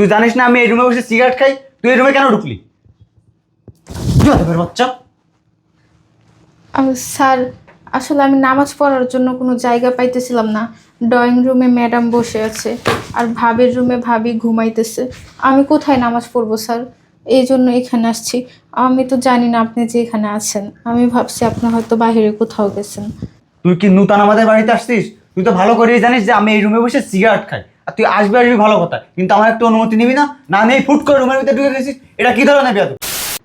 তুই জানিস না আমি এই রুমে বসে সিগারেট খাই? তুই এই রুমে কেন ঢুকলি? বাচ্চা। স্যার আসলে আমি নামাজ পড়ার জন্য কোনো জায়গা পাইতেছিলাম না। ড্রয়িং রুমে ম্যাডাম বসে আছে আর ভাবির রুমে ভাবি ঘুমাইতেছে। আমি কোথায় নামাজ পড়ব স্যার? এই জন্য এখানে আসছি। আমি তো জানি না আপনি যে এখানে আছেন। আমি ভাবছি আপনি হয়তো বাইরে কোথাও গেছেন। তুই কি নূতন আমাদের বাড়িতে আসছিস? তুই তো ভালো করেই জানিস যে আমি এই রুমে বসে সিগারেট খাই। আর তুই আসবি আসবি ভালো কথা কিন্তু আমার একটু অনুমতি নিবি না? না নেই ফুট করে রুমের ভিতরে ঢুকে গেছিস? এটা কি ধরনের বিয়াদ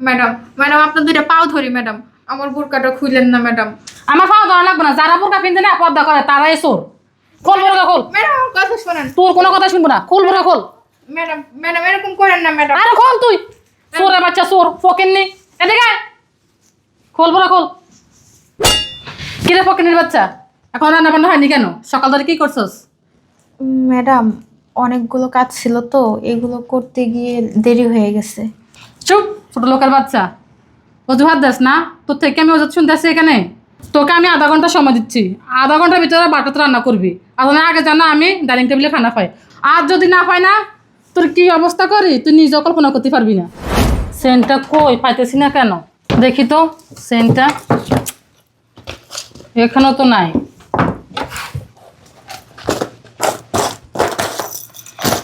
ম্যাডাম ম্যাডাম আপনার দুইটা পাও ধরি ম্যাডাম। আমার বোরকাটা খুললেন না ম্যাডাম। আমার পাওয়া দেওয়া লাগবে না যারা বোরকা পিনতে না পর্দা করে তারাই চোর। খোল বোরকা খোল। ম্যাডাম আমার কথা শোনেন। তোর কোনো কথা শুনব না খোল বোরকা খোল। ম্যাডাম ম্যাডাম এরকম করেন না ম্যাডাম। আরে খোল তুই। চোরের বাচ্চা চোর ফকেন নি এদিকে। খোল বোরকা খোল। কিরে ফকেনের বাচ্চা? এখন রান্না বান্না হয়নি কেন? সকাল ধরে কি করছস? ম্যাডাম, অনেকগুলো কাজ ছিল তো, এগুলো করতে গিয়ে দেরি হয়ে গেছে। চুপ, ছোট লোকের বাচ্চা। অজুহাত দেস না, তোর থেকে আমি অজুহাত শুনতেছি এখানে। তোকে আমি আধা ঘণ্টা সময় দিচ্ছি। আধা ঘণ্টার ভিতরে বাটাতে রান্না করবি। আর আগে জানা আমি ডাইনিং টেবিলে খানা পাই আর যদি না পাই না, তোর কি অবস্থা করি? তুই নিজেও কল্পনা করতে পারবি না। সেন্টটা কই পাইতেছি না কেন? দেখি তো, সেন্টটা। এখানেও তো নাই।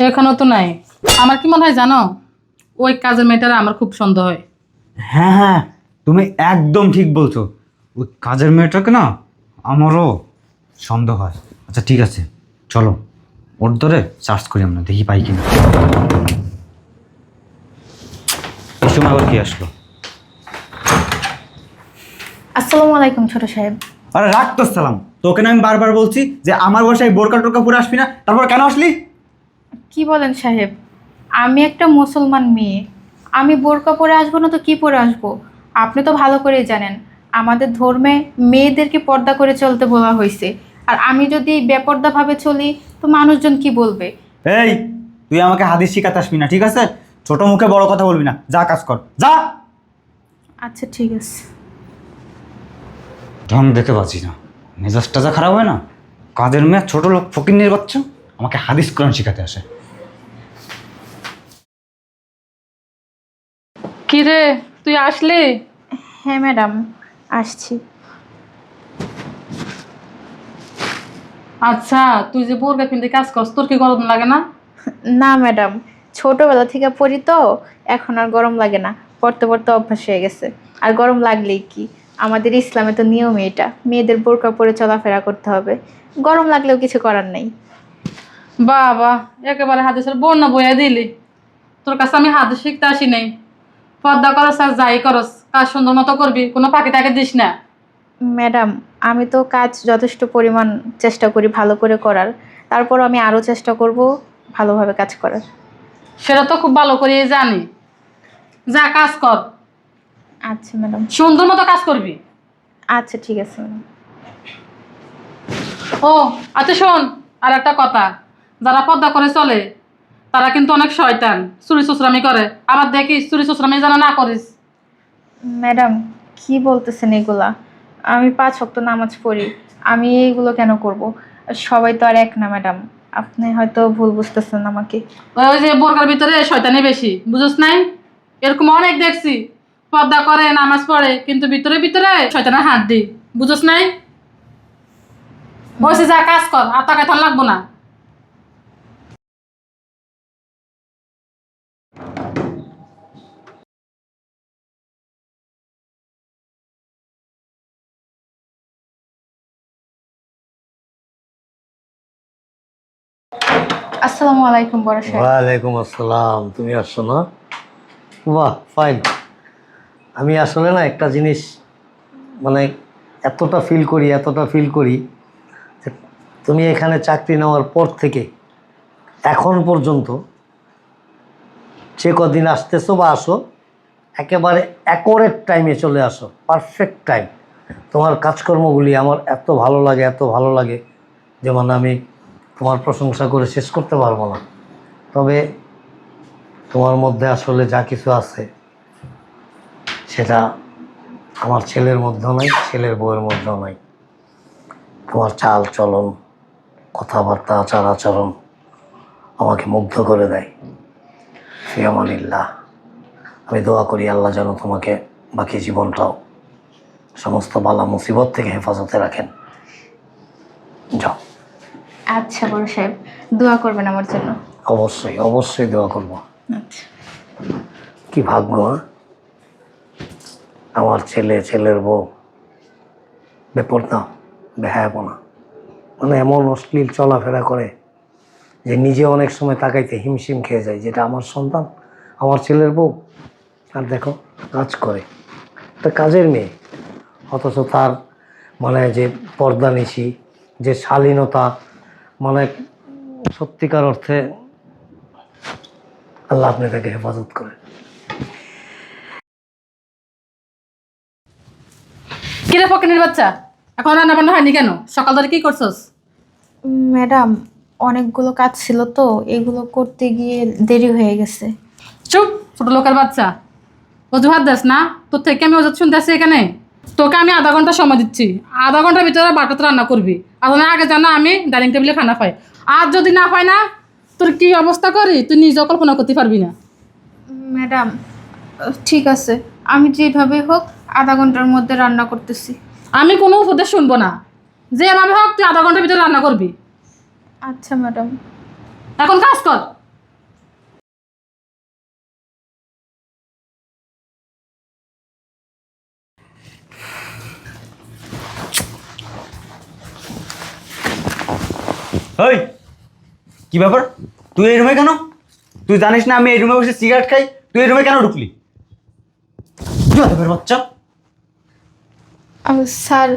এখানেও তো নাই। আমার কি মনে হয় জানো? ওই কাজের মেয়েটারা আমার খুব সন্দেহ হয়। হ্যাঁ হ্যাঁ তুমি একদম ঠিক বলছো। ওই কাজের মেয়েটাকে না আমারও সন্দেহ হয়। আচ্ছা ঠিক আছে চলো। ওর ধরে সার্চ করি আমরা দেখি পাই কিনা। এই সময় আবার কি আসলো? আসসালামু আলাইকুম ছোট সাহেব। আরে রাখ তো সালাম। তোকে না আমি বারবার বলছি যে আমার বাসায় বোরকা টোরকা পরে আসবি না তারপর কেন আসলি? কি বলেন সাহেব? আমি একটা মুসলমান মেয়ে। আমি বোরকা পরে আসব না তো কি পরে আসব? আপনি তো ভালো করেই জানেন আমাদের ধর্মে মেয়েদেরকে পর্দা করে চলতে বলা হয়েছে আর আমি যদি বেপর্দাভাবে চলি তো মানুষজন কি বলবে? এই তুই আমাকে হাদিস শিখাতে আসবি না ঠিক আছে? ছোট মুখে বড় কথা বলবি না। যা কাজ কর। যা! আচ্ছা ঠিক আছে। ঢং দেখে বাঁচি না। মেজাজটা যা খারাপ হয় না? কাজের মেয়ে ছোট লোক ফকির বাচ্চা? আমাকে হাদিস কোরআন শিখাতে আসে। কি রে তুই আসলি? হ্যাঁ ম্যাডাম আসছি। আচ্ছা তুই যে বোরকা পিনতে কাজ করস তোর কি গরম লাগে না? না ম্যাডাম ছোটোবেলা থেকে পড়ি তো এখন আর গরম লাগে না পড়তে পড়তে অভ্যাস হয়ে গেছে। আর গরম লাগলেই কি? আমাদের ইসলামে তো নিয়ম এটা মেয়েদের বোরকা পরে চলাফেরা করতে হবে। গরম লাগলেও কিছু করার নেই। বাবা একেবারে হাদিসের বর্ণা বইয়া দিলি। তোর কাছে আমি হাদিস শিখতে আসি নাই। পর্দা করস আর যাই করস কাজ সুন্দর মতো করবি কোনো পাখি টাকে দিস না। ম্যাডাম আমি তো কাজ যথেষ্ট পরিমাণ চেষ্টা করি ভালো করে করার। তারপর আমি আরও চেষ্টা করব ভালোভাবে কাজ করার। সেটা তো খুব ভালো করে জানি। যা কাজ কর। আচ্ছা ম্যাডাম। সুন্দর মতো কাজ করবি। আচ্ছা ঠিক আছে ম্যাডাম। ও আচ্ছা শোন আর একটা কথা। যারা পর্দা করে চলে তারা কিন্তু অনেক শয়তান। চুরি চুচরামি করে। আবার দেখিস চুরি চুচরামি যেন না করিস। ম্যাডাম কি বলতেছেন এগুলা? আমি পাঁচ ওয়াক্ত নামাজ পড়ি। আমি এইগুলো কেন করব? সবাই তো আর এক না ম্যাডাম। আপনি হয়তো ভুল বুঝতেছেন আমাকে। ওই যে বোরকার ভিতরে শয়তানি বেশি। বুঝছ নাই? এরকম অনেক দেখছি। পর্দা করে নামাজ পড়ে কিন্তু ভিতরে ভিতরে শয়তানের হাত দি বুঝছ নাই? বসে যা কাজ কর আর টাকা থান লাগবো না। আসসালামু আলাইকুম, বড় সাহেব। ওয়ালাইকুম আসসালাম। তুমি আসছো না? বাহ ফাইন আমি আসলে না একটা জিনিস মানে এতটা ফিল করি, এতটা ফিল করি তুমি এখানে চাকরি নেওয়ার পর থেকে, এখন পর্যন্ত যে কদিন আসতেছো বা আসো, একেবারে অ্যাকোরেট টাইমে চলে আসো পারফেক্ট টাইম তোমার কাজকর্মগুলি আমার এত ভালো লাগে, এত ভালো লাগে যেমন আমি তোমার প্রশংসা করে শেষ করতে পারব না। তবে তোমার মধ্যে আসলে যা কিছু আছে, সেটা আমার ছেলের মধ্যেও নাই, ছেলের বউয়ের মধ্যেও নাই। তোমার চাল চলন, কথাবার্তা, আচার আচরণ আমাকে মুগ্ধ করে দেয়। ফিয়ামানিল্লাহ। আমি দোয়া করি আল্লাহ যেন তোমাকে বাকি জীবনটাও সমস্ত বালা মুসিবত থেকে হেফাজতে রাখেন। যাও। আচ্ছা বড় সাহেব দোয়া করবেন আমার জন্য। অবশ্যই অবশ্যই দোয়া করব। আচ্ছা। কি ভাগ্য হ্যাঁ? আমার ছেলে ছেলের বউ। বেপরদা বেহায়াপনা। মানে এমন অশ্লীল চলাফেরা করে যে নিজে অনেক সময় তাকাইতে হিমশিম খেয়ে যায় যেটা আমার সন্তান আমার ছেলের বউ। আর দেখো কাজ করে। একটা কাজের মেয়ে। অথচ তার মানে যে পর্দা নিশি যে শালীনতা মানে সত্যিকার অর্থে আল্লাহ আপনি তাকে হেফাজত করে। কিরে ফকিনের বাচ্চা? এখন রান্না বান্না হয়নি কেন? সকাল ধরে কি করছস? ম্যাডাম অনেকগুলো কাজ ছিল তো এগুলো করতে গিয়ে দেরি হয়ে গেছে। চুপ ছোট লোকের বাচ্চা। অজুহাত দাস না তোর থেকে আমি অজুহাত শুনতেছি এখানে। তোকে আমি আধা ঘণ্টা সময় দিচ্ছি। আধা ঘণ্টার ভিতরে বাটাতে রান্না করবি। আর আগে জানা আমি ডাইনিং টেবিলে খানা পাই আর যদি না পাই না তোর কি অবস্থা করি? তুই নিজেও কল্পনা করতে পারবি না। ম্যাডাম ঠিক আছে। আমি যেভাবে হোক আধা ঘণ্টার মধ্যে রান্না করতেছি। আমি কোনো উপদেশ শুনব না। যে এভাবে হোক তুই আধা ঘণ্টার ভিতরে রান্না করবি। আচ্ছা ম্যাডাম। এখন কাজ কর। ওই কি ব্যাপার? তুই এই রুমে কেন? তুই জানিস না আমি এই রুমে বসে সিগারেট খাই? তুই এই রুমে কেন ঢুকলি? বাচ্চা? স্যার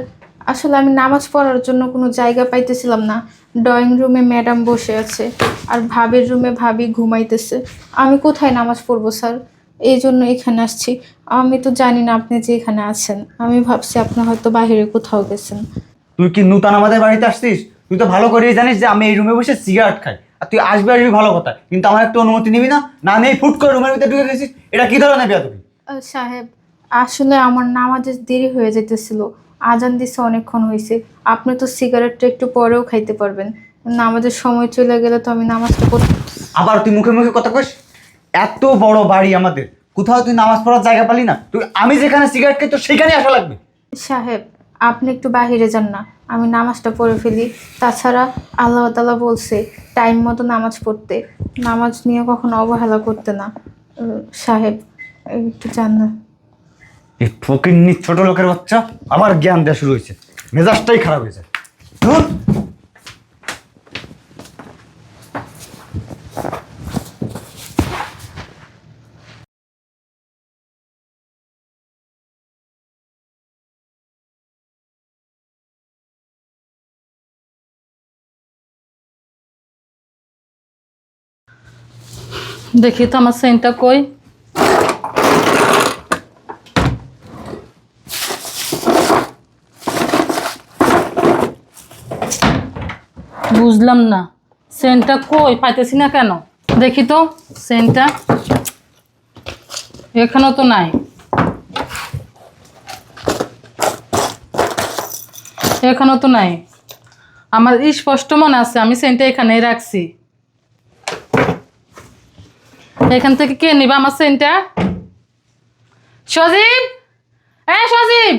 আসলে আমি নামাজ পড়ার জন্য কোনো জায়গা পাইতেছিলাম না। ড্রয়িং রুমে ম্যাডাম বসে আছে আর ভাবির রুমে ভাবি ঘুমাইতেছে। আমি কোথায় নামাজ পড়ব স্যার? এই জন্য এখানে আসছি। আমি তো জানি না আপনি যে এখানে আছেন। আমি ভাবছি আপনি হয়তো বাইরে কোথাও গেছেন। তুই কি নূতন আমাদের বাড়িতে আসছিস? তুই তো ভালো করেই জানিস যে আমি এই রুমে বসে সিগারেট খাই। আর তুই আসবি আসবি ভালো কথা কিন্তু আমার একটু অনুমতি নিবি না? না নেই ফুট করে রুমের ভিতরে ঢুকে গেছিস এটা কি ধরনের বিয়া তুমি সাহেব আসলে আমার নামাজের দেরি হয়ে যেতেছিল। আজান দিছে অনেকক্ষণ হয়েছে আপনি তো সিগারেটটা একটু পরেও খাইতে পারবেন। নামাজের সময় চলে গেলে তো আমি নামাজটা করতে আবার তুই মুখে মুখে কথা কইস? এত বড় বাড়ি আমাদের। কোথাও তুই নামাজ পড়ার জায়গা পালি না। তুই আমি যেখানে সিগারেট খাই তো সেখানে আসা লাগবে। সাহেব আপনি একটু বাইরে যান না। আমি নামাজটা পড়ে ফেলি। তাছাড়া আল্লাহ তালা বলছে টাইম মতো নামাজ পড়তে। নামাজ নিয়ে কখনো অবহেলা করতে না। সাহেব, একটু চান না। এই ফকিন্নি ছোট লোকের বাচ্চা আবার জ্ঞান দেওয়া শুরু হয়েছে। মেজাজটাই খারাপ হয়েছে। দেখি তো আমার সেন্টটা কই? বুঝলাম না। সেন্টটা কই? পাইতেছি না কেন? দেখি তো সেন্টটা। এখানেও তো নাই। এখানেও তো নাই। আমার স্পষ্ট মনে আছে, আমি সেন্টটা এখানেই রাখছি। এখান থেকে কে নিবা আমার সেন্টটা সজীব? এ সজীব!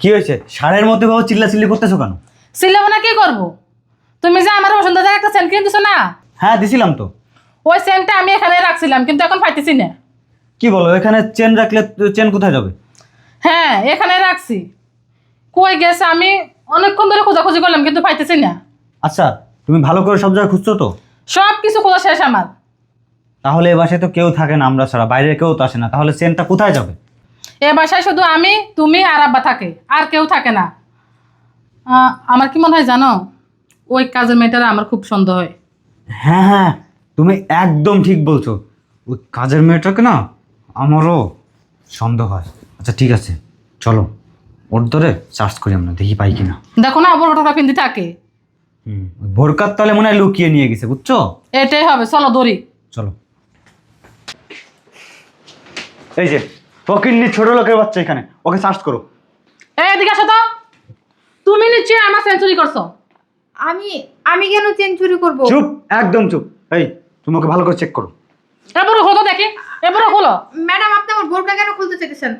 কি হয়েছে? সারের মধ্যে বাবু চিল্লা চিল্লি করতেছো কেন? সিলেবো না কি করব? তুমি যে আমার পছন্দ থেকে একটা সেন্ট কিনে দিছো না? হ্যাঁ দিছিলাম তো। ওই সেন্টটা আমি এখানে রাখছিলাম কিন্তু এখন পাইতেছি না। কি বলো এখানে চেন রাখলে চেন কোথায় যাবে? হ্যাঁ এখানে রাখছি। কই গেছে? আমি অনেকক্ষণ ধরে খোঁজাখুঁজি করলাম কিন্তু পাইতেছি না। আচ্ছা তুমি ভালো করে সব জায়গায় খুঁজছো তো? সব কিছু খোঁজা শেষ আমার। তাহলে এ বাসায় তো কেউ থাকে না আমরা ছাড়া। বাইরে কেউ তো আসে না। তাহলে চেনটা কোথায় যাবে? এ বাসায় শুধু আমি তুমি আর আব্বা থাকে আর কেউ থাকে না। আহ, আমার কি মনে হয় জানো? ওই কাজের মেয়েটারা আমার খুব সন্দেহ হয়। হ্যাঁ হ্যাঁ তুমি একদম ঠিক বলছো। ওই কাজের মেয়েটাকে না আমারও সন্দেহ হয়। আচ্ছা ঠিক আছে চলো। ওর ধরে সার্চ করি আমরা দেখি পাই কিনা। দেখো না আবার ওটা পিন্দি থাকে। হুম ওই ভোরকার তালে মনে হয় লুকিয়ে নিয়ে গেছে বুঝছ? এটাই হবে চলো দড়ি চলো। এই যে ফকিন্নি ছোট লোকের বাচ্চা এখানে ওকে সার্চ করো। এই এদিকে আসো তো। তুমি নিশ্চয়ই আমার সেঞ্চুরি করছ। আমি আমি কেন চেন চুরি করব? চুপ একদম চুপ। এই তুমি ওকে ভালো করে চেক করো। এবারে খোলো ম্যাডাম আপনি আমার বোরকা কেন খুলতে চাইতেছেন?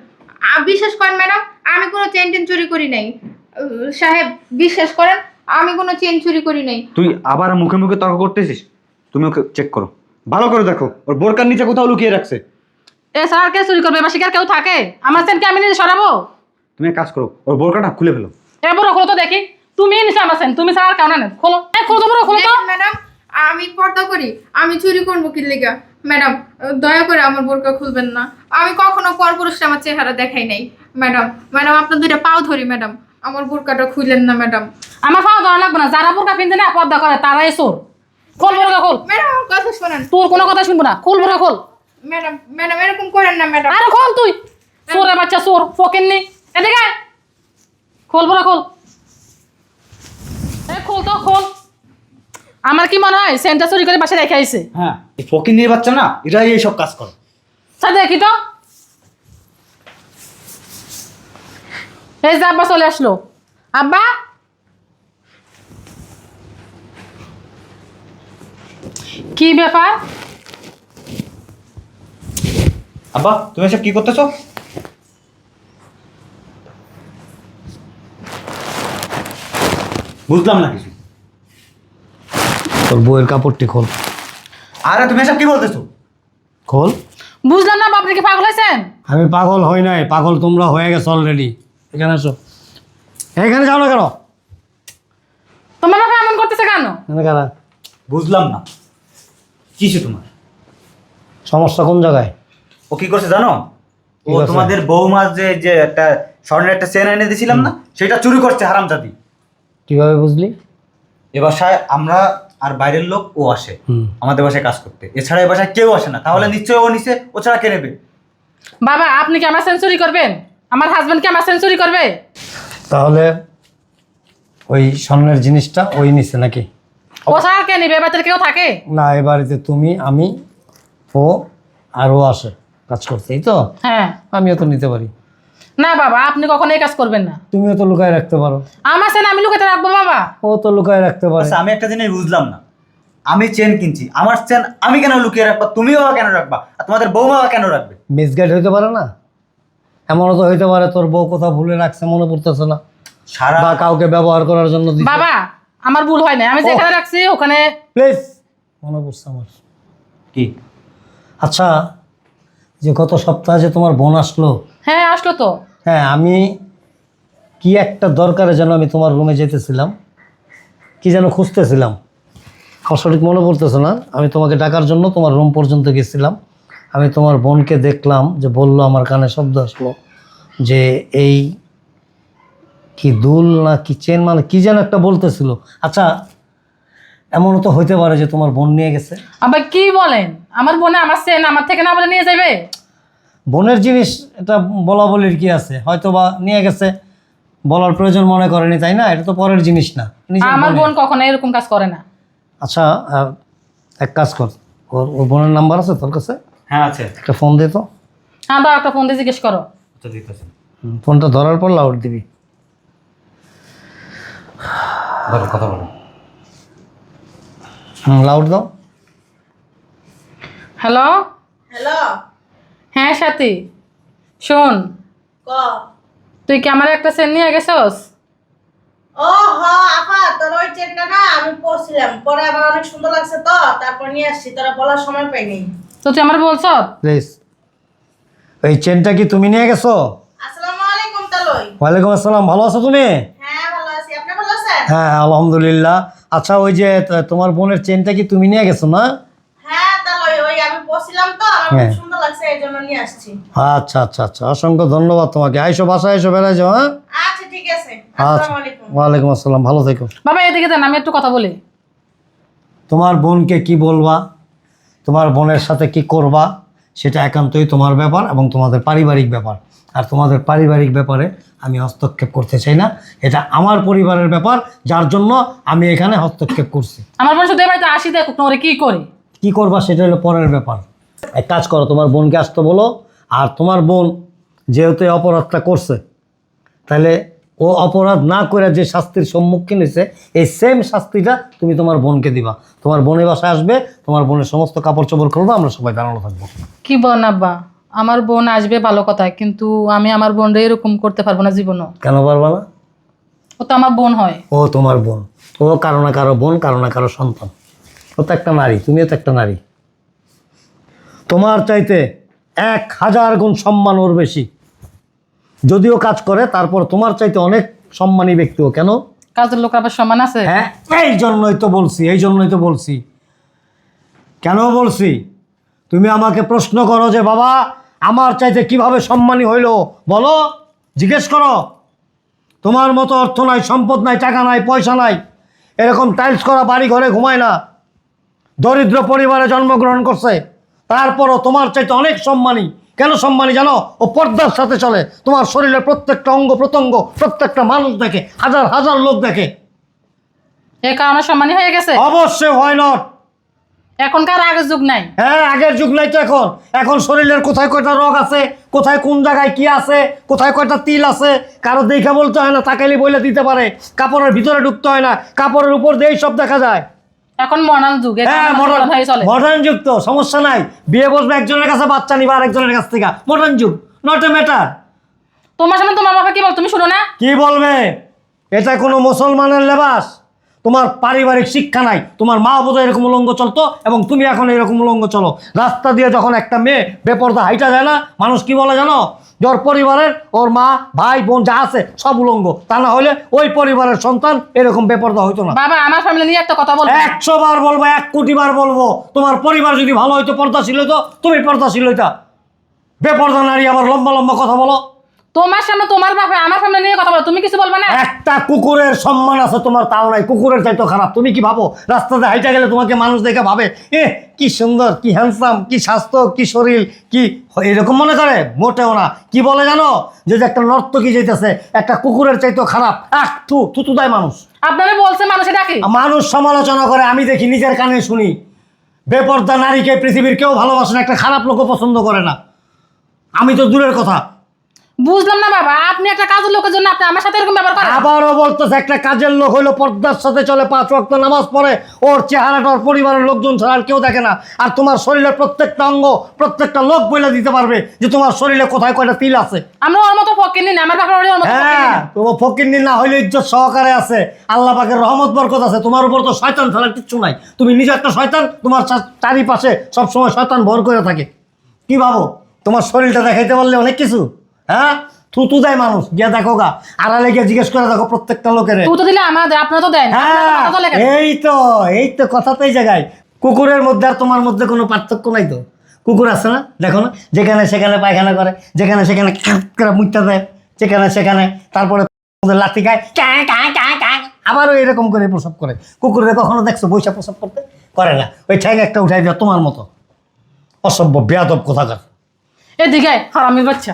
আ, বিশ্বাস করেন ম্যাডাম আমি কোনো চেন টেন চুরি করি নাই। সাহেব বিশ্বাস করেন আমি কোনো চেন চুরি করি নাই। তুই আবার মুখে মুখে তর্ক করতেছিস? তুমি ওকে চেক করো। ভালো করে দেখো ওর বোরকার নিচে কোথাও লুকিয়ে রাখছে। এ স্যার কে চুরি করবে? এবার শিকার কেউ থাকে? আমার সেনকে আমি নিজে সরাবো? তুমি এক কাজ করো ওর বোরকাটা খুলে ফেলো। এবারে খোলো তো দেখি। তুমি নিচে আমার সেন তুমি স্যার কেউ না খোলো। এ খোলো তো বড় খোলো তো। ম্যাডাম আমি পর্দা করি আমি চুরি করব কি লেগা? ম্যাডাম দয়া করে আমার বোরকা খুলবেন না। আমি কখনো পরপুরুষে আমার চেহারা দেখাই নাই। ম্যাডাম ম্যাডাম আপনার দুইটা পাও ধরি ম্যাডাম। আমার বোরকাটা খুললেন না ম্যাডাম। আমার পাও দাওয়া লাগবে না। যারা বোরকা পিনতে না পর্দা করে তারাই চোর। খোল বোরকা খোল। ম্যাডাম আমার কথা শোনেন। তোর কোনো কথা শুনব না। খোল বোরকা খোল। ম্যাডাম ম্যাডাম এরকম করেন না ম্যাডাম। আরে খোল তুই। চোরের বাচ্চা চোর ফকেন নি। এদিকে আয়। খোল বোরকা খোল। এ খোল তো খোল। আমার কি মনে হয় সেন্টার চুরি করে বাসায় রেখে আইছে? হ্যাঁ এই ফকির নিয়ে বাচ্চা না এরাই এইসব কাজ করে। স্যার দেখি তো। এই যে আব্বা চলে আসলো। আব্বা? কি ব্যাপার? আব্বা তুমি এসব কি করতেছো? বুঝলাম না কিছু। তোর বইয়ের কাপড়টি খোল। আরে তুমি এসব কি বলতেছো? খোল। বুঝলাম না আপনি কি পাগল হয়েছেন? আমি পাগল হই নাই পাগল তোমরা হয়ে গেছো অলরেডি এখানে এসো এখানে যাও না কেন? তোমার বাবা এমন করতেছে কেন? কারা? বুঝলাম না। কিছু তোমার? সমস্যা কোন জায়গায়? ও কি করছে জানো? ও? তোমাদের বৌমা যে যে একটা স্বর্ণের একটা চেন এনে দিয়েছিলাম না সেটা চুরি করছে হারামজাদি। কীভাবে বুঝলি? এ বাসায় আমরা আর বাইরের লোক ও আসে। হুম। আমাদের বাসায় কাজ করতে। এছাড়া এ বাসায় কেউ আসে না। তাহলে নিশ্চয়ই ও নিচে ও ছাড়া কে নেবে? বাবা আপনি কি আমার সেঞ্চুরি করবেন? আমার হাজবেন্ড কি আমার সেঞ্চুরি করবে? তাহলে ওই স্বর্ণের জিনিসটা ওই নিছে নাকি? ও ছাড়া কে নেবে? এবার কেউ থাকে? না এ বাড়িতে তুমি আমি ও আর ও আসে। কাজ করতে এই তো? হ্যাঁ। আমিও তো নিতে পারি। না বাবা আপনি কখনো এই কাজ করবেন না। তুমিও তো লুকায় রাখতে পারো। আমার সেন আমি লুকাতে রাখব বাবা। ও তো লুকায় রাখতে পারে। আচ্ছা আমি একটা জিনিস বুঝলাম না। আমি চেন কিনছি। আমার চেন আমি কেন লুকিয়ে রাখবা? তুমিও বা কেন রাখবা? আর তোমাদের বৌমা বা কেন রাখবে? মিসগাইড হইতে পারে না? এমনও তো হইতে পারে তোর বউ কোথাও ভুলে রাখছে মনে পড়তেছে না। সারা বা কাউকে ব্যবহার করার জন্য দিছে। বাবা আমার ভুল হয় না আমি যেখানে রাখছি ওখানে প্লিজ। মনে পড়ছে আমার। কি? আচ্ছা যে গত সপ্তাহে যে তোমার বোন আসলো। হ্যাঁ আসলো তো। হ্যাঁ আমি কি একটা দরকারে যেন আমি তোমার রুমে যেতেছিলাম কি যেন খুঁজতেছিলাম। আমার সঠিক মনে পড়তেছে না। আমি তোমাকে ডাকার জন্য তোমার রুম পর্যন্ত গেছিলাম। আমি তোমার বোনকে দেখলাম যে বলল আমার কানে শব্দ আসলো যে এই কি দুল না কি চেন মানে কি যেন একটা বলতেছিল। আচ্ছা এমনও তো হইতে পারে যে তোমার বোন নিয়ে গেছে। আবার কি বলেন? আমার বোনে আমার সেন আমার থেকে না বলে নিয়ে যাবে বোনের জিনিস এটা বলা বলির কি আছে? হয়তো বা নিয়ে গেছে বলার প্রয়োজন মনে করেনি তাই না? এটা তো পরের জিনিস না। নিজের আমার বোনের। বোন কখনো এরকম কাজ করে না। আচ্ছা আহ, এক কাজ কর। ওর ওর বোনের নাম্বার আছে তোর কাছে? হ্যাঁ আছে। একটা ফোন দে তো। হ্যাঁ দাও একটা ফোন দিয়ে জিজ্ঞেস করো। আচ্ছা দিতেছি হুম, ফোনটা ধরার পর লাউড দিবি। বলো কথা বলো। হুম লাউড দাও। হ্যালো হ্যালো হ্যাঁ সাথী। শোন। ক? তুই কি আমার একটা সেন নিয়ে গেছস? ও হ আপা তোর ওই চেনটা না আমি পড়ছিলাম পরে আমার অনেক সুন্দর লাগছে তো তারপর নিয়ে আসছি। তোরা বলার সময় পাইনি তো তুই আমার বলছ? প্লিজ এই চেনটা কি তুমি নিয়ে গেছো? আসসালামু আলাইকুম তালই। ওয়ালাইকুম আসসালাম। ভালো আছো তুমি? হ্যাঁ ভালো আছি। আপনি ভালো আছেন? হ্যাঁ আলহামদুলিল্লাহ। আচ্ছা ওই যে তোমার বোনের চেনটা কি তুমি নিয়ে গেছো না? হ্যাঁ হ্যাঁ। খুব সুন্দর লাগছে এই জন্য নিয়ে আসছি। আচ্ছা আচ্ছা আচ্ছা অসংখ্য ধন্যবাদ তোমাকে। আইসো বাসায় এসো বেড়াই যাও হ্যাঁ? আচ্ছা ঠিক আছে। আচ্ছা আসসালামু আলাইকুম। ওয়ালাইকুম আসসালাম ভালো থেকো। বাবা এদিকে দেন আমি একটু কথা বলি। তোমার বোনকে কি বলবা? তোমার বোনের সাথে কি করবা? সেটা একান্তই তোমার ব্যাপার এবং তোমাদের পারিবারিক ব্যাপার। আর তোমাদের পারিবারিক ব্যাপারে আমি হস্তক্ষেপ করতে চাই না। এটা আমার পরিবারের ব্যাপার যার জন্য আমি এখানে হস্তক্ষেপ করছি। আমার বোন শুধু বাড়িতে আসি দেখো ওরে কি করে? কি করবা সেটা হলো পরের ব্যাপার। এক কাজ করো তোমার বোনকে আসতে বলো আর তোমার বোন যেহেতু এই অপরাধটা করছে তাহলে ও অপরাধ না করে যে শাস্তির সম্মুখীন হয়েছে এই সেম শাস্তিটা তুমি তোমার বোনকে দিবা। তোমার বোনের বাসায় আসবে তোমার বোনের সমস্ত কাপড় চোপড় খুলবো আমরা সবাই দাঁড়ানো থাকব। কি বলেন আব্বা আমার বোন আসবে ভালো কথা কিন্তু আমি আমার বোনরে এরকম করতে পারব না জীবনও। কেন পারবা না? ও তো আমার বোন হয়। ও তোমার বোন। ও কারও না কারও বোন কারও না কারও সন্তান। ও তো একটা নারী তুমিও তো একটা নারী। তোমার চাইতে এক হাজার গুণ সম্মান ওর বেশি। যদিও কাজ করে তারপর তোমার চাইতে অনেক সম্মানী ব্যক্তি ও। কেন? কাজের লোক আবার সম্মান আছে? হ্যাঁ এই জন্যই তো বলছি এই জন্যই তো বলছি। কেন বলছি? তুমি আমাকে প্রশ্ন করো যে বাবা আমার চাইতে কীভাবে সম্মানী হইল? বলো জিজ্ঞেস করো। তোমার মতো অর্থ নাই সম্পদ নাই টাকা নাই পয়সা নাই। এরকম টাইলস করা বাড়ি ঘরে ঘুমায় না। দরিদ্র পরিবারে জন্মগ্রহণ করছে। তারপরও তোমার চাইতে অনেক সম্মানী। কেন সম্মানী জানো? ও পর্দার সাথে চলে। তোমার শরীরের প্রত্যেকটা অঙ্গ প্রত্যঙ্গ প্রত্যেকটা মানুষ দেখে হাজার হাজার লোক দেখে। এ কারণে সম্মানী হয়ে গেছে? অবশ্যই হয় নট এখনকার আগের যুগ নাই। হ্যাঁ আগের যুগ নাই তো এখন। এখন শরীরের কোথায় কয়টা রোগ আছে কোথায় কোন জায়গায় কি আছে কোথায় কয়টা তিল আছে কারও দেখে বলতে হয় না তাকাইলে বলে দিতে পারে। কাপড়ের ভিতরে ঢুকতে হয় না কাপড়ের উপর দিয়েই সব দেখা যায়। এখন মডার্ন যুগ হ্যাঁ মডার্ন মডার্ন যুগ তো সমস্যা নাই। বিয়ে বসবে একজনের কাছে বাচ্চা নিবা আরেকজনের কাছ থেকে। মডার্ন যুগ নট এ ম্যাটার তোমার সামনে তোমার বাবা কি বল তুমি শুনো না? কি বলবে? এটা কোনো মুসলমানের লেবাস। তোমার পারিবারিক শিক্ষা নাই তোমার মা বোধ এরকম উলঙ্গ চলতো এবং তুমি এখন এরকম উলঙ্গ চলো। রাস্তা দিয়ে যখন একটা মেয়ে বেপর্দা হাইটা যায় না মানুষ কি বলে জানো? যে ওর পরিবারের ওর মা ভাই বোন যা আছে সব উলঙ্গ। তা না হলে ওই পরিবারের সন্তান এরকম বেপর্দা হইতো না। বাবা আমার ফ্যামিলি নিয়ে একটা কথা বলব। একশো বার বলব এক কোটি বার বলব তোমার পরিবার যদি ভালো হইতো পর্দাশীল হইতো তুমি পর্দাশীল হইতা। বেপর্দা নারী আবার লম্বা লম্বা কথা বলো। তোমার সামনে তোমার বাবা আমার সামনে নিয়ে কথা বলো তুমি কিছু বলবে না? একটা কুকুরের সম্মান আছে তোমার তাও নাই। কুকুরের চাইতো খারাপ। তুমি কি ভাবো? রাস্তাতে হাইটা গেলে তোমাকে মানুষ দেখে ভাবে এ কি সুন্দর কি হ্যান্ডসাম কি স্বাস্থ্য কি শরীর কি এরকম মনে করে? মোটেও না। কি বলে জানো? যে একটা নর্তকী যেতেছে একটা কুকুরের চাইতো খারাপ আহ থু থুতু দেয় মানুষ। আপনারা বলছে মানুষ এটা কি মানুষ সমালোচনা করে আমি দেখি নিজের কানে শুনি। বেপর্দা নারীকে পৃথিবীর কেউ ভালোবাসে না একটা খারাপ লোকও পছন্দ করে না। আমি তো দূরের কথা। বুঝলাম না বাবা আপনি একটা কাজের লোকের জন্য আপনি আমার সাথে এরকম ব্যবহার করেন? আবারও বলতেছে একটা কাজের লোক হইল পর্দার সাথে চলে পাঁচ ওয়াক্ত নামাজ পড়ে ওর চেহারাটা ওর পরিবারের লোকজন ছাড়া আর কেউ দেখে না। আর তোমার শরীরের প্রত্যেকটা অঙ্গ প্রত্যেকটা লোক বলে দিতে পারবে যে তোমার শরীরে কোথায় কয়টা তিল আছে। আমরা ওর মতো ফকির নিন আমার বাবার ওর মতো ফকির হ্যাঁ নিন। তোমার ফকিন্নি না হইলে ইজ্জত সহকারে আছে। আল্লাহ পাকের রহমত বরকত আছে। তোমার উপর তো শয়তান ছাড়া কিচ্ছু নাই। তুমি নিজে একটা শয়তান তোমার চারিপাশে সবসময় শয়তান ভর করে থাকে। কি ভাবো? তোমার শরীরটা দেখাইতে পারলে অনেক কিছু। হ্যাঁ? থুতু দেয় মানুষ গিয়া দেখো গা। আড়ালে গিয়ে জিজ্ঞেস করে দেখো প্রত্যেকটা লোকের। তুই তো দিলে আমাদের আপনারা তো দেন। হ্যাঁ আপনারা তো লেখেন। এই তো এই তো কথাতেই জায়গায় কুকুরের মধ্যে আর তোমার মধ্যে কোনো পার্থক্য নাই তো। কুকুর আছে না? দেখো না যেখানে সেখানে পায়খানা করে যেখানে সেখানে ক্যাঁক করে মুখটা দেয় যেখানে সেখানে তারপরে ওদের লাথি খায় ক্যাঁ ক্যাঁ ক্যাঁ ক্যাঁ আবারও এরকম করে প্রসব করে। কুকুরে কখনো দেখছ বৈশা প্রসব করতে? করে না। ওই ঠ্যাং একটা উঠাই দেওয়া তোমার মতো। অসভ্য বেয়াদব কোথাকার। এদিকে আয়, হারামির বাচ্চা।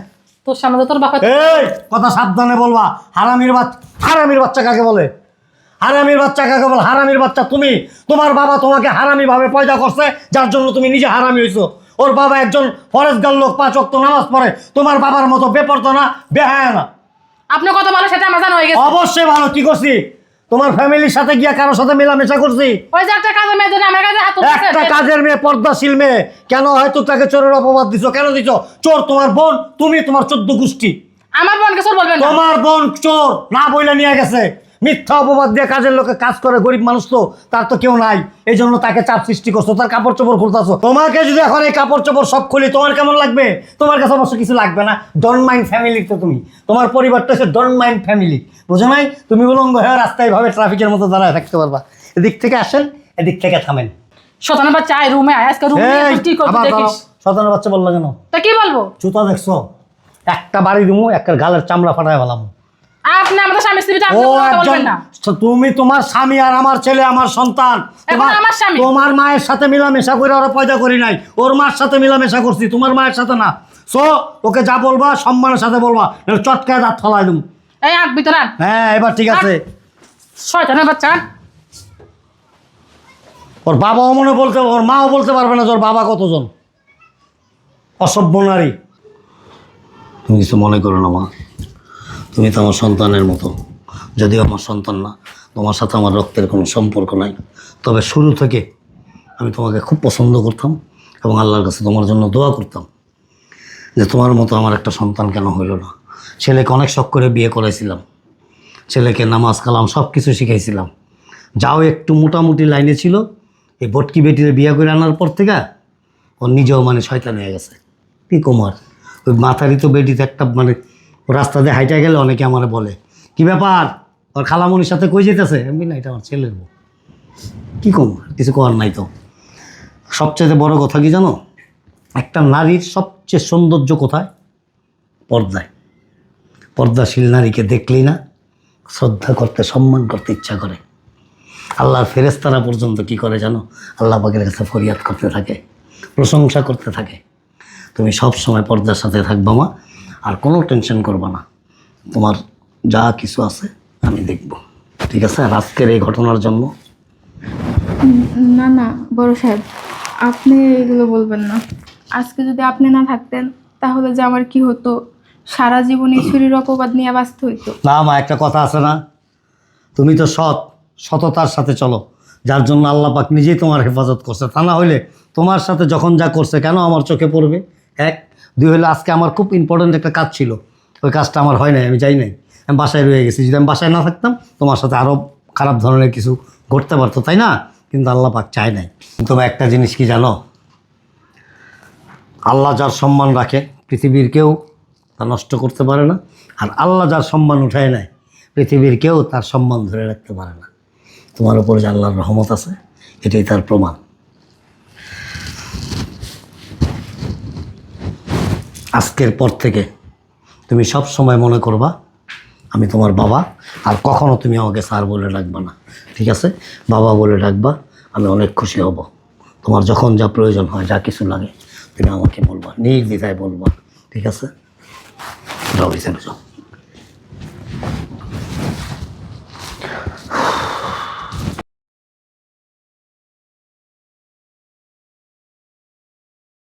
তোর সামনে তোর বাপা এই কথা সাবধানে বলবা। হারামির বাচ্চা হারামির বাচ্চা কাকে বলে? হারামির বাচ্চা কাকে বলে? হারামির বাচ্চা তুমি। তোমার বাবা তোমাকে হারামি ভাবে পয়দা করছে যার জন্য তুমি নিজে হারামি হইছো। ওর বাবা একজন ফরেস্টগার লোক পাঁচ অক্ত নামাজ পড়ে। তোমার বাবার মতো বেপরতো না বেহায় না। আপনি কত ভালো সেটা আমার জানা হয়ে গেছে। অবশ্যই ভালো কি করছি? তোমার ফ্যামিলির সাথে গিয়া কারোর সাথে মেলামেশা করছি? ওই যে একটা কাজের মেয়ে আমার কাছে হাত তুলতেছে। একটা কাজের মেয়ে পর্দাশীল মেয়ে। কেন হয়তো তাকে চোরের অপবাদ দিছো? কেন দিছো? চোর তোমার বোন তুমি তোমার চোদ্দ গোষ্ঠী। আমার বোনকে চোর বলবেন না। তোমার বোন চোর না বইলা নিয়ে গেছে। মিথ্যা অপবাদ দিয়ে কাজের লোকে কাজ করে গরিব মানুষ তো তার তো কেউ নাই। এই জন্য তাকে চাপ সৃষ্টি করছ তার কাপড় চোপড় খুলতেছো। তোমাকে যদি এখন এই কাপড় চোপড় সব খুলি তোমার কেমন লাগবে? তোমার কাছে অবশ্য কিছু লাগবে না। ডন্ট মাইন্ড ফ্যামিলি তো তুমি। তোমার পরিবারটা হচ্ছে ডন্ট মাইন্ড ফ্যামিলি বুঝো নাই? তুমি উলঙ্গ হয়ে রাস্তায় ভাবে ট্রাফিকের মতো দাঁড়ায় থাকতে পারবা। এদিক থেকে আসেন এদিক থেকে থামেন। বাচ্চা আয় রুমে আয় আজকে রুমে কি করবি দেখিস? দাঁড়াও। বাচ্চা বলল কেন তা কি বলব? জুতা দেখছ? একটা বাড়ি দিমু একটা গালের চামড়া ফাটায় ফেলাম। আপনি আমাদের স্বামী স্ত্রী ও একজন তুমি তোমার স্বামী আর আমার ছেলে আমার সন্তান। তোমার- তোমার মায়ের সাথে মিলামেশা করে ওরা পয়দা করি নাই। ওর মার সাথে মিলামেশা করছি তোমার মায়ের সাথে না। সো ওকে যা বলবা সম্মানের সাথে বলবা চটকায় দাঁত ফলাই দেবো এই আট ভিতরে হ্যাঁ এবার ঠিক আছে। শয়তানের বাচ্চা ওর বাবাও মনে বলতে ওর মাও বলতে পারবে না যে ওর বাবা কতজন। অসভ্য নারী। তুমি কিছু মনে করো না মা। তুমি তো আমার সন্তানের মতো। যদিও আমার সন্তান না, তোমার সাথে আমার রক্তের কোনো সম্পর্ক নাই। তবে শুরু থেকে আমি তোমাকে খুব পছন্দ করতাম এবং আল্লাহর কাছে তোমার জন্য দোয়া করতাম যে তোমার মতো আমার একটা সন্তান কেন হইল না। ছেলেকে অনেক শখ করে বিয়ে করাইছিলাম। ছেলেকে নামাজ, কালাম সব কিছু শিখাইছিলাম। যাও একটু মোটামুটি লাইনে ছিল, এই ভটকি বেটির বিয়ে করে আনার পর থেকে ও নিজেও মানে শয়তান হয়ে গেছে। কি কুমার ওই মাথারই তো বেটিতে একটা মানে রাস্তা দিয়ে হাইটা গেলে অনেকে আমার বলে, কি ব্যাপার? ওর খালামনির সাথে কই যেতেছে? এমনি না, এটা আমার ছেলের বউ। কী কম? কিছু করার নাই তো। সবচেয়ে বড় কথা কি জানো? একটা নারীর সবচেয়ে সৌন্দর্য কোথায়? পর্দায়। পর্দাশীল নারীকে দেখলেই না শ্রদ্ধা করতে, সম্মান করতে ইচ্ছা করে। আল্লাহর ফেরেস্তারা পর্যন্ত কি করে জানো? আল্লাহ পাকের কাছে ফরিয়াদ করতে থাকে, প্রশংসা করতে থাকে। তুমি সব সময় পর্দার সাথে থাকবা মা। আর কোনো টেনশন করবা না। তোমার যা কিছু আছে আমি দেখব। ঠিক আছে? আর আজকের এই ঘটনার জন্য? না না বড় সাহেব আপনি এগুলো বলবেন না। আজকে যদি আপনি না থাকতেন তাহলে যে আমার কি হতো? সারা জীবন ছুরির অপবাদ নিয়ে বাঁচতে হইতো। না মা একটা কথা আছে না? তুমি তো সৎ সততার সাথে চলো। যার জন্য আল্লাহ পাক নিজেই তোমার হেফাজত করছে। তা না হইলে তোমার সাথে যখন যা করছে কেন আমার চোখে পড়বে? এক দুই হলে আজকে আমার খুব ইম্পর্ট্যান্ট একটা কাজ ছিল। ওই কাজটা আমার হয় নাই, আমি যাই নাই। আমি বাসায় রয়ে গেছি। যদি আমি বাসায় না থাকতাম, তোমার সাথে আরও খারাপ ধরনের কিছু ঘটতে পারতো, তাই না? কিন্তু আল্লাহ পাক চায় নাই। তবে একটা জিনিস কি জানো? আল্লাহ যার সম্মান রাখে, পৃথিবীর কেউ তা নষ্ট করতে পারে না। আর আল্লাহ যার সম্মান উঠায় নেয় পৃথিবীর কেউ তার সম্মান ধরে রাখতে পারে না। তোমার উপরে যে আল্লাহর রহমত আছে, এটাই তার প্রমাণ। আজকের পর থেকে তুমি সব সময় মনে করবা, আমি তোমার বাবা, আর কখনো তুমি আমাকে স্যার বলে ডাকবা না। ঠিক আছে? বাবা বলে ডাকবা আমি অনেক খুশি হব। তোমার যখন যা প্রয়োজন হয়, যা কিছু লাগে, তুমি আমাকে বলবা, নির্দ্বিধায় বলবা। ঠিক আছে? যাও সেন যাও।